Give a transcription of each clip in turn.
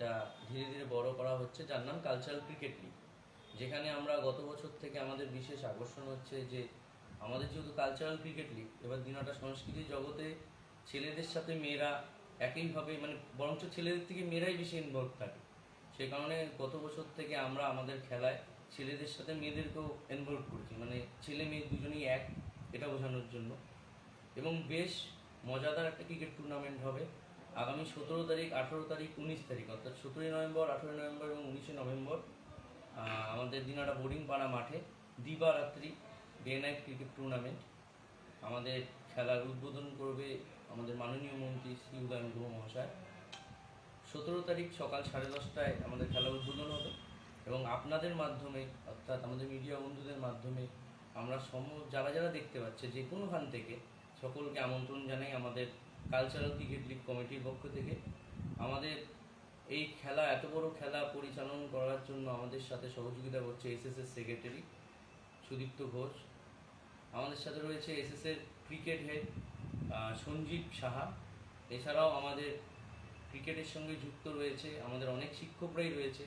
যেটা ধীরে ধীরে বড় করা হচ্ছে, যার নাম কালচারাল ক্রিকেট লিগ যেখানে আমরা গত বছর থেকে আমাদের বিশেষ আকর্ষণ হচ্ছে যে আমাদের যেহেতু কালচারাল ক্রিকেট লিগ এবার দিনটা সংস্কৃতি জগতে ছেলেদের সাথে মেয়েরা একইভাবে মানে বরঞ্চ ছেলেদের থেকে মেয়েরাই বেশি ইনভলভ থাকে। সে কারণে গত বছর থেকে আমরা আমাদের খেলায় ছেলেদের সাথে মেয়েদেরকেও ইনভলভ করছি মানে ছেলে মেয়ে দুজনেই এক, এটা বোঝানোর জন্য। এবং বেশ মজাদার একটা ক্রিকেট টুর্নামেন্ট হবে। আগামী সতেরো তারিখ, আঠেরো তারিখ, উনিশ তারিখ, অর্থাৎ সতেরোই নভেম্বর, আঠেরোই নভেম্বর এবং উনিশে নভেম্বর আমাদের দিনাটা বোর্ডিং পাড়া মাঠে দিবারাত্রি ডে নাইট ক্রিকেট টুর্নামেন্ট আমাদের খেলার উদ্বোধন করবে আমাদের মাননীয় মন্ত্রী শ্রী উদয়ন গুহ মহাশয়। সতেরো তারিখ সকাল সাড়ে দশটায় আমাদের খেলা উদ্বোধন হবে এবং আপনাদের মাধ্যমে, অর্থাৎ আমাদের মিডিয়া বন্ধুদের মাধ্যমে আমরা সম, যারা যারা দেখতে পাচ্ছে যে কোনোখান থেকে সকলকে আমন্ত্রণ জানাই আমাদের কালচারাল ক্রিকেট লিগ কমিটির পক্ষ থেকে আমাদের এই খেলা, এত বড় খেলা পরিচালনা করার জন্য আমাদের সাথে সহযোগিতা করছে এসএসএস সেক্রেটারি সুদীপ্ত ঘোষ। আমাদের সাথে রয়েছে এসএসের ক্রিকেট হেড সঞ্জীব সাহা। এছাড়াও আমাদের ক্রিকেটের সঙ্গে যুক্ত রয়েছে আমাদের অনেক শিক্ষকরাই রয়েছে।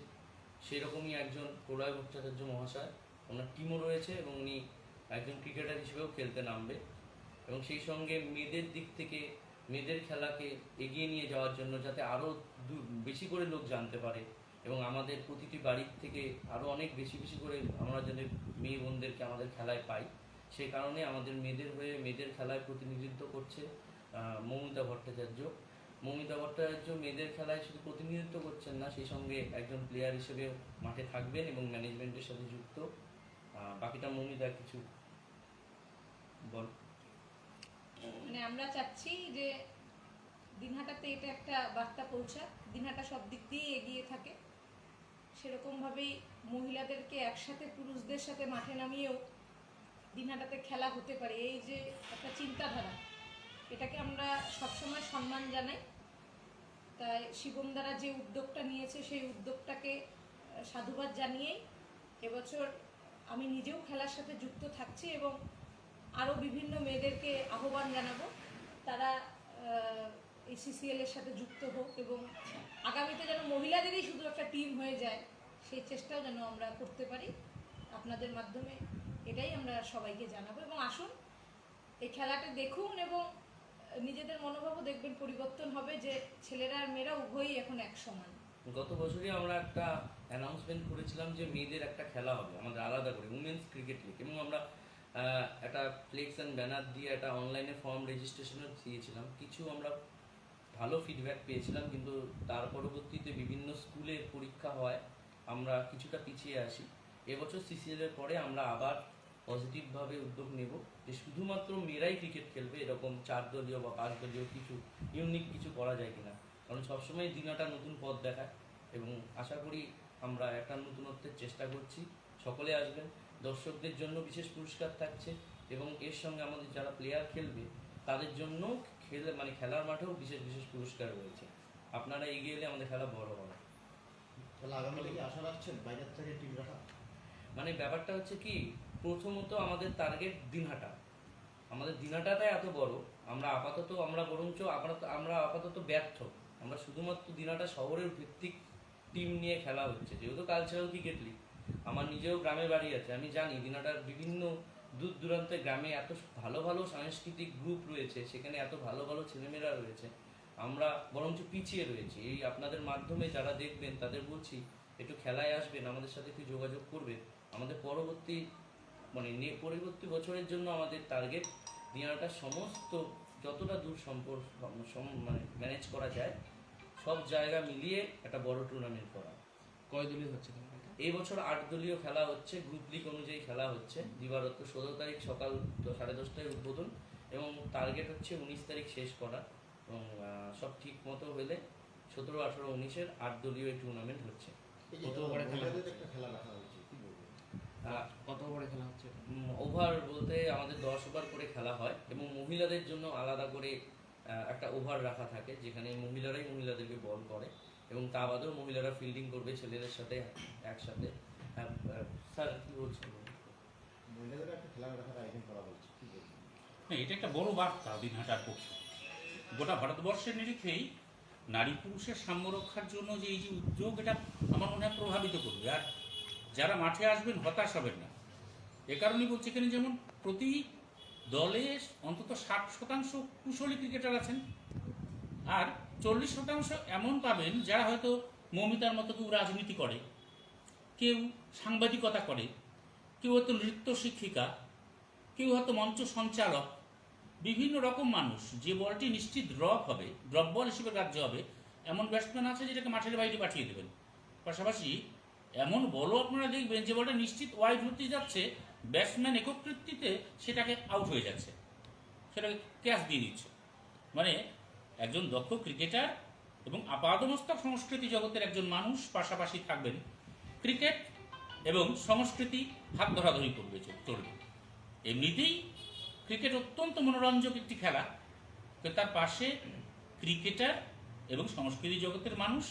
সেরকমই একজন প্রলয় ভট্টাচার্য মহাশয়। ওনার টিমও রয়েছে এবং উনি একজন ক্রিকেটার হিসেবেও খেলতে নামবে। এবং সেই সঙ্গে মেয়েদের দিক থেকে মেয়েদের খেলাকে এগিয়ে নিয়ে যাওয়ার জন্য যাতে আরও বেশি করে লোক জানতে পারে এবং আমাদের প্রতিটি বাড়ির থেকে আরও অনেক বেশি বেশি করে আমরা যাদের মেয়ে বোনদেরকে আমাদের খেলায় পাই। সেই কারণে আমাদের মেয়েদের হয়ে মেয়েদের খেলায় প্রতিনিধিত্ব করছে মৌমিতা ভট্টাচার্য। মৌমিতা ভট্টাচার্য মেয়েদের খেলায় শুধু প্রতিনিধিত্ব করছেন না, সেই সঙ্গে একজন প্লেয়ার হিসেবে মাঠে থাকবেন এবং ম্যানেজমেন্টের সাথে যুক্ত। বাকিটা মৌমিতা কিছু বল। আমরা চাচ্ছি যে দিনহাটাতে এটা একটা বার্তা পৌঁছাক। দিনহাটা সব দিক দিয়ে এগিয়ে থাকে। সেরকমভাবেই মহিলাদেরকে একসাথে পুরুষদের সাথে মাঠে নামিয়েও দিনহাটাতে খেলা হতে পারে। এই যে একটা চিন্তাধারা, এটাকে আমরা সবসময় সম্মান জানাই। তাই শিবম দ্বারা যে উদ্যোগটা নিয়েছে, সেই উদ্যোগটাকে সাধুবাদ জানিয়েই এবছর আমি নিজেও খেলার সাথে যুক্ত থাকছি এবং আরও বিভিন্ন মেয়েদেরকে আহ্বান জানাব। তারা এই সিসিএল এর সাথে যুক্ত হোক এবং আগামীতে যেন মহিলাদেরই শুধু একটা টিম হয়ে যায়, সেই চেষ্টাও যেন আমরা করতে পারি। আপনাদের মাধ্যমে এটাই আমরা সবাইকে জানাব। এবং আসুন, এই খেলাটা দেখুন এবং নিজেদের মনোভাবও দেখবেন, পরিবর্তন হবে যে ছেলেরা আর মেয়েরা উভয়ই এখন এক সমান গত বছরই আমরা একটা অ্যানাউন্সমেন্ট করেছিলাম যে মেয়েদের একটা খেলা হবে, আমাদের আলাদা করে উমেন্স ক্রিকেট লিগ এবং আমরা একটা ফ্লেক্স অ্যান্ড ব্যানার দিয়ে একটা অনলাইনে ফর্ম রেজিস্ট্রেশনও দিয়েছিলাম। কিছু আমরা ভালো ফিডব্যাক পেয়েছিলাম, কিন্তু তার পরবর্তীতে বিভিন্ন স্কুলে পরীক্ষা হয়, আমরা কিছুটা পিছিয়ে আসি এবছর সিসিএল এর পরে আমরা আবার পজিটিভভাবে উদ্যোগ নেব যে শুধুমাত্র মেয়েরাই ক্রিকেট খেলবে, এরকম চার দলীয় বা পাঁচ দলীয় কিছু ইউনিক কিছু করা যায় কিনা। কারণ সবসময় দিনাটা নতুন পথ দেখায় এবং আশা করি আমরা একটা নতুনত্বের চেষ্টা করছি। সকলে আসবেন দর্শকদের জন্য বিশেষ পুরস্কার থাকছে এবং এর সঙ্গে আমাদের যারা প্লেয়ার খেলবে তাদের জন্য খেলে মানে খেলার মাঠেও বিশেষ বিশেষ পুরস্কার রয়েছে। আপনারা এগিয়ে এলে আমাদের খেলা বড় হবে। তাহলে আগামীতে কি আশা রাখছেন বাইরের থেকে টিম রাখা? মানে ব্যাপারটা হচ্ছে কি প্রথমত আমাদের টার্গেট দিনহাটা। আমাদের দিনহাটাটাই এত বড় আমরা আপাতত আমরা বরঞ্চ আপাতত আমরা আপাতত ব্যর্থ। আমরা শুধুমাত্র দিনহাটা শহরের ভিত্তিক টিম নিয়ে খেলা হচ্ছে যেহেতু কালচারাল ক্রিকেট লিগ আমার নিজেও গ্রামে বাড়ি আছে, আমি জানি দিনহাটার বিভিন্ন দূর দূরান্তের গ্রামে এত ভালো ভালো সাংস্কৃতিক গ্রুপ রয়েছে, সেখানে এত ভালো ভালো ছেলেমেয়েরা রয়েছে, আমরা বরঞ্চ পিছিয়ে রয়েছি। এই আপনাদের মাধ্যমে যারা দেখবেন তাদের বলছি, একটু খেলায় আসবেন, আমাদের সাথে একটু যোগাযোগ করবেন। আমাদের পরবর্তী মানে নে- পরবর্তী বছরের জন্য আমাদের টার্গেট দিনাটার সমস্ত যতটা দূর সম্পর্ক সম- মানে ম্যানেজ করা যায়, সব জায়গা মিলিয়ে একটা বড় টুর্নামেন্ট করা। কয় দলীয় হচ্ছে? এই বছর আট দলীয় খেলা হচ্ছে গ্রুপ লিগ অনুযায়ী খেলা হচ্ছে। দিবারত্ব ষোলো তারিখ সকাল সাড়ে দশটায় উদ্বোধন এবং টার্গেট হচ্ছে উনিশ তারিখ শেষ করা। এবং সব ঠিক মতো হলে সতেরো আঠেরো উনিশের আট দলীয় এই টুর্নামেন্ট হচ্ছে। কত ওভারে খেলা কত ওভারে খেলা হচ্ছে? ওভার বলতে আমাদের দশ ওভার করে খেলা হয় এবং মহিলাদের জন্য আলাদা করে একটা ওভার রাখা থাকে যেখানে মহিলারাই মহিলাদেরকে বল করে। এবং তা বাদেও মহিলারা ফিল্ডিং করবে ছেলেদের সাথে একসাথে। হ্যাঁ, স্যার কি বলছেন? মহিলাদের একটা খেলা রাখার আয়োজন করা হয়েছে কি না, এটা একটা বড় বার্তা দিনহাটার পক্ষে। গোটা ভারতবর্ষের নিরিখেই নারী পুরুষের সাম্য রক্ষার জন্য যে এই যে উদ্যোগ এটা আমার মনে হয় প্রভাবিত করবে। আর যারা মাঠে আসবেন হতাশ হবেন না। এ কারণেই বলছি এখানে যেমন প্রতি দলে অন্তত ষাট শতাংশ কুশলী ক্রিকেটার আছেন আর চল্লিশ শতাংশ এমন পাবেন যারা হয়তো মমিতার মতো কেউ রাজনীতি করে, কেউ সাংবাদিকতা করে, কেউ হয়তো নৃত্য শিক্ষিকা, কেউ হয়তো মঞ্চ সঞ্চালক, বিভিন্ন রকম মানুষ, যে বলটি নিশ্চিত ড্রপ হবে ড্রপ বল হিসেবে গ্রাহ্য হবে, এমন ব্যাটসম্যান আছে যেটাকে মাঠের বাইরে পাঠিয়ে দেবেন। পাশাপাশি এমন বলও আপনারা দেখবেন যে বলটা নিশ্চিত ওয়াইড হতে যাচ্ছে, ব্যাটসম্যান একক সেটাকে আউট হয়ে যাচ্ছে, সেটাকে ক্যাচ দিয়ে দিচ্ছে। মানে একজন দক্ষ ক্রিকেটার এবং আপাদমস্তক সংস্কৃতি জগতের একজন মানুষ পাশাপাশি থাকবেন ক্রিকেট এবং সংস্কৃতি হাত ধরাধরি করবে চলবে এমনিতেই ক্রিকেট অত্যন্ত মনোরঞ্জক একটি খেলা। তার পাশে ক্রিকেটার এবং সংস্কৃতি জগতের মানুষ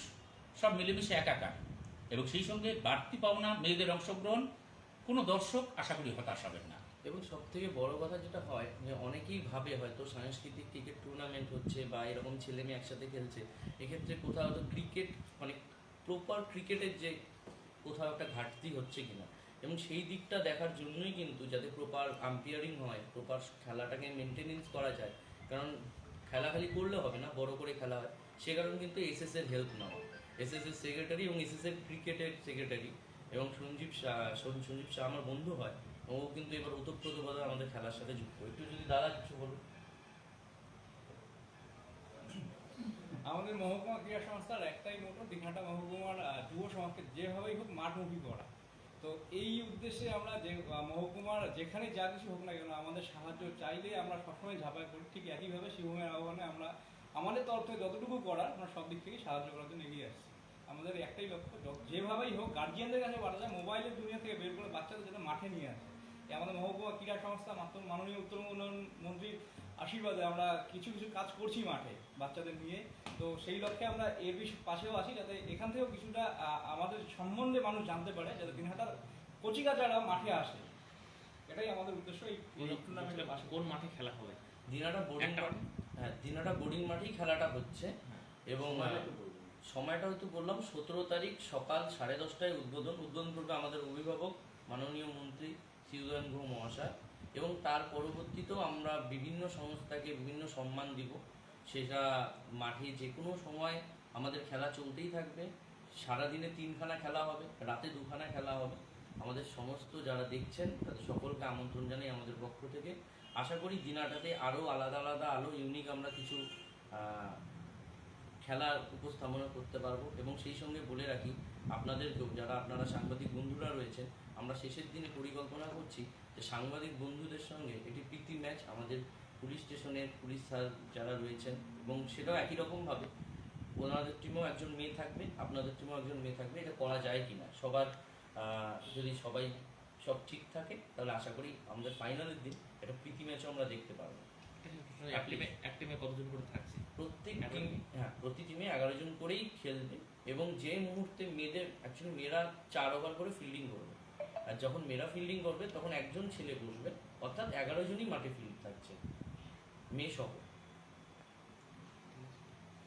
সব মিলেমিশে একাকার এবং সেই সঙ্গে বাড়তি পাওনা মেয়েদের অংশগ্রহণ কোনো দর্শক আশা করি হতাশ হবেন না। এবং সব থেকে বড় কথা যেটা হয়, যে অনেকেই ভাবে হয়তো সাংস্কৃতিক ক্রিকেট টুর্নামেন্ট হচ্ছে বা এরকম ছেলে মেয়ে একসাথে খেলছে, এক্ষেত্রে কোথাও তো ক্রিকেট মানে প্রপার ক্রিকেটের যে কোথাও একটা ঘাটতি হচ্ছে কিনা। এবং সেই দিকটা দেখার জন্যই কিন্তু যাতে প্রপার আম্পায়ারিং হয় প্রপার খেলাটাকে মেনটেনেন্স করা যায়, কারণ খেলা খালি করলে হবে না, বড় করে খেলা হয়। সে কারণে কিন্তু এসএস এর হেল্প নেওয়া এসএস এর সেক্রেটারি এবং এসএস এর ক্রিকেটের সেক্রেটারি এবং সঞ্জীব শাহ সঞ্জীব শাহ আমার বন্ধু হয়, ও কিন্তু এবার ওতপ্রোতভাবে আমাদের খেলার সাথে যুক্ত। একটু যদি দাদা কিছু বলুন। আমাদের মহকুমা ক্রীড়া সংস্থার একটাই মোটো দীঘাটা মহকুমার যুব সমাজকে যেভাবেই হোক মাঠমুখী করা। তো এই উদ্দেশ্যে আমরা যে মহকুমার যেখানে যা কিছু হোক না কেন, আমাদের সাহায্য চাইলে আমরা সবসময় ঝাঁপাই করি ঠিক একইভাবে শিবমের আহ্বানে আমরা আমাদের তরফ থেকে যতটুকু করার, আমরা সব দিক থেকেই সাহায্য করার জন্য এগিয়ে আসছি। আমাদের একটাই লক্ষ্য যেভাবেই হোক গার্জিয়ানদের কাছে পাঠা যায় মোবাইলের দুনিয়া থেকে বের করে বাচ্চাদের যাতে মাঠে নিয়ে আসে। এই আমাদের মহকুমা ক্রীড়া সংস্থা মাত্র মাননীয় উত্তর উন্নয়ন মন্ত্রীর আশীর্বাদে আমরা কিছু কিছু কাজ করছি মাঠে বাচ্চাদের নিয়ে। তো সেই লক্ষ্যে আমরা এর বিষ- পাশেও আছি যাতে এখান থেকেও কিছুটা আমাদের সম্বন্ধে মানুষ জানতে পারে যাতে দিনহাটার কচিকা যারা মাঠে আসে। এটাই আমাদের উদ্দেশ্য এই টুর্নামেন্টের পাশে কোন মাঠে খেলা হবে? দিনাটা বোর্ডিং মাঠ হ্যাঁ দিনাটা বোর্ডিং মাঠেই খেলাটা হচ্ছে এবং আহ, সময়টা হয়তো বললাম, সতেরো তারিখ সকাল সাড়ে দশটায় উদ্বোধন। উদ্বোধন করবে আমাদের অভিভাবক, মাননীয় মন্ত্রী শ্রীউদয়ন গুহ মহাশয়। এবং তার পরবর্তীতেও আমরা বিভিন্ন সংস্থাকে বিভিন্ন সম্মান দিব। সেটা মাঠে যে কোনো সময় আমাদের খেলা চলতেই থাকবে। সারাদিনে তিনখানা খেলা হবে, রাতে দুখানা খেলা হবে। আমাদের সমস্ত যারা দেখছেন, তাদের সকলকে আমন্ত্রণ জানাই আমাদের পক্ষ থেকে। আশা করি দিনাটাতে আরও আলাদা আলাদা, আরও ইউনিক আমরা কিছু খেলা উপস্থাপনা করতে পারব এবং সেই সঙ্গে বলে রাখি আপনাদেরকেও যারা আপনারা সাংবাদিক বন্ধুরা রয়েছেন, আমরা শেষের দিনে পরিকল্পনা করছি যে সাংবাদিক বন্ধুদের সঙ্গে একটি প্রীতি ম্যাচ আমাদের পুলিশ স্টেশনের পুলিশ স্যার যারা রয়েছেন এবং সেটাও একই রকমভাবে। ওনাদের টিমেও একজন মেয়ে থাকবে, আপনাদের টিমেও একজন মেয়ে থাকবে, এটা করা যায় কি না সবার যদি সবাই সব ঠিক থাকে, তাহলে আশা করি আমাদের ফাইনালের দিন একটা প্রীতি ম্যাচও আমরা দেখতে পারব। এক টিমে এক টিমে কতজন করে থাকছে? প্রত্যেক হ্যাঁ প্রতি টিমে এগারো জন করেই খেলবে এবং যে মুহূর্তে মেয়েদের অ্যাকচুয়ালি মেয়েরা চার ওভার করে ফিল্ডিং করবে। আর যখন মেয়েরা ফিল্ডিং করবে তখন একজন ছেলে বসবে অর্থাৎ এগারো জনই মাঠে ফিল্ড থাকছে মেয়ে সহ।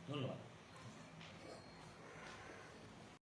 ধন্যবাদ।